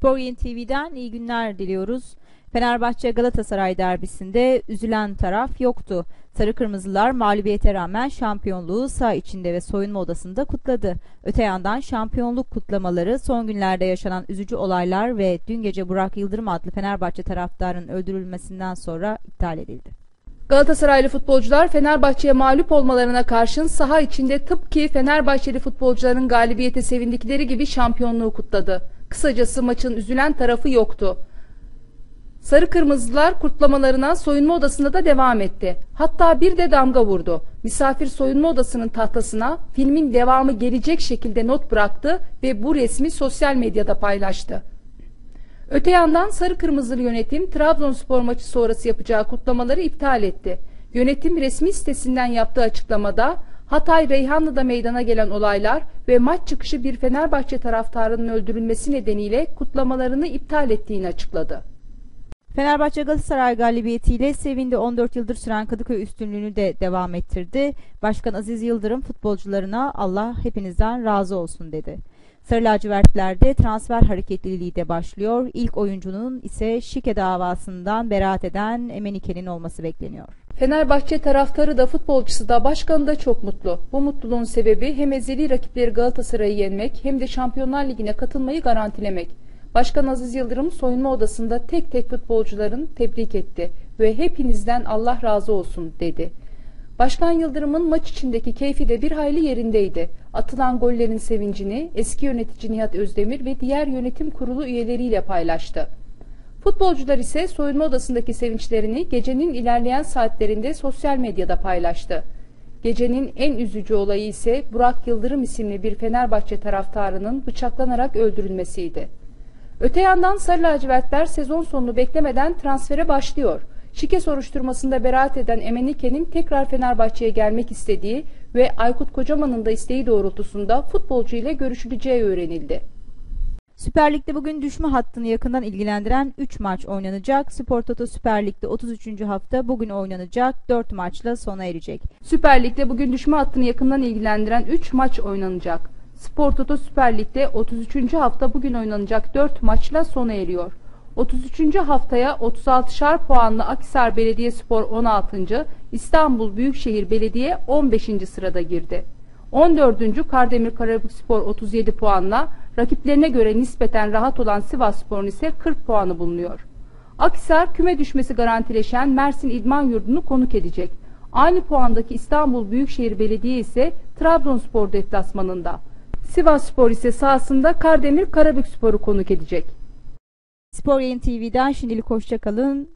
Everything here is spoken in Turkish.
Spor Yayın TV'den iyi günler diliyoruz. Fenerbahçe Galatasaray derbisinde üzülen taraf yoktu. Sarı Kırmızılar mağlubiyete rağmen şampiyonluğu sağ içinde ve soyunma odasında kutladı. Öte yandan şampiyonluk kutlamaları son günlerde yaşanan üzücü olaylar ve dün gece Burak Yıldırım adlı Fenerbahçe taraftarının öldürülmesinden sonra iptal edildi. Galatasaraylı futbolcular Fenerbahçe'ye mağlup olmalarına karşın saha içinde tıpkı Fenerbahçeli futbolcuların galibiyete sevindikleri gibi şampiyonluğu kutladı. Kısacası maçın üzülen tarafı yoktu. Sarı Kırmızılar kutlamalarına soyunma odasında da devam etti. Hatta bir de damga vurdu. Misafir soyunma odasının tahtasına filmin devamı gelecek şekilde not bıraktı ve bu resmi sosyal medyada paylaştı. Öte yandan Sarı Kırmızılı yönetim Trabzonspor maçı sonrası yapacağı kutlamaları iptal etti. Yönetim resmi sitesinden yaptığı açıklamada Hatay Reyhanlı'da meydana gelen olaylar ve maç çıkışı bir Fenerbahçe taraftarının öldürülmesi nedeniyle kutlamalarını iptal ettiğini açıkladı. Fenerbahçe Galatasaray galibiyetiyle sevindi 14 yıldır süren Kadıköy üstünlüğünü de devam ettirdi. Başkan Aziz Yıldırım futbolcularına Allah hepinizden razı olsun dedi. Sarı lacivertlerde transfer hareketliliği de başlıyor. İlk oyuncunun ise şike davasından beraat eden Emenike'nin olması bekleniyor. Fenerbahçe taraftarı da futbolcusu da başkanı da çok mutlu. Bu mutluluğun sebebi hem ezeli rakipleri Galatasaray'ı yenmek hem de Şampiyonlar Ligi'ne katılmayı garantilemek. Başkan Aziz Yıldırım soyunma odasında tek tek futbolcuların tebrik etti ve hepinizden Allah razı olsun dedi. Başkan Yıldırım'ın maç içindeki keyfi de bir hayli yerindeydi. Atılan gollerin sevincini eski yönetici Nihat Özdemir ve diğer yönetim kurulu üyeleriyle paylaştı. Futbolcular ise soyunma odasındaki sevinçlerini gecenin ilerleyen saatlerinde sosyal medyada paylaştı. Gecenin en üzücü olayı ise Burak Yıldırım isimli bir Fenerbahçe taraftarının bıçaklanarak öldürülmesiydi. Öte yandan Sarı lacivertler sezon sonunu beklemeden transfere başlıyor. Şike soruşturmasında beraat eden Emenike'nin tekrar Fenerbahçe'ye gelmek istediği ve Aykut Kocaman'ın da isteği doğrultusunda futbolcu ile görüşüleceği öğrenildi. Süper Lig'de bugün düşme hattını yakından ilgilendiren 3 maç oynanacak. Spor Toto Süper Lig'de 33. hafta bugün oynanacak 4 maçla sona erecek. Süper Lig'de bugün düşme hattını yakından ilgilendiren 3 maç oynanacak. Spor Toto Süper Lig'de 33. hafta bugün oynanacak 4 maçla sona eriyor. 33. haftaya 36'şar puanlı Akhisar Belediyespor 16. İstanbul Büyükşehir Belediye 15. sırada girdi. 14. Kardemir Karabükspor 37 puanla rakiplerine göre nispeten rahat olan Sivasspor'un ise 40 puanı bulunuyor. Akhisar küme düşmesi garantileşen Mersin İdman Yurdu'nu konuk edecek. Aynı puandaki İstanbul Büyükşehir Belediye ise Trabzonspor deplasmanında. Sivasspor ise sahasında Kardemir Karabükspor'u konuk edecek. Spor Yayın TV'den şimdilik hoşçakalın.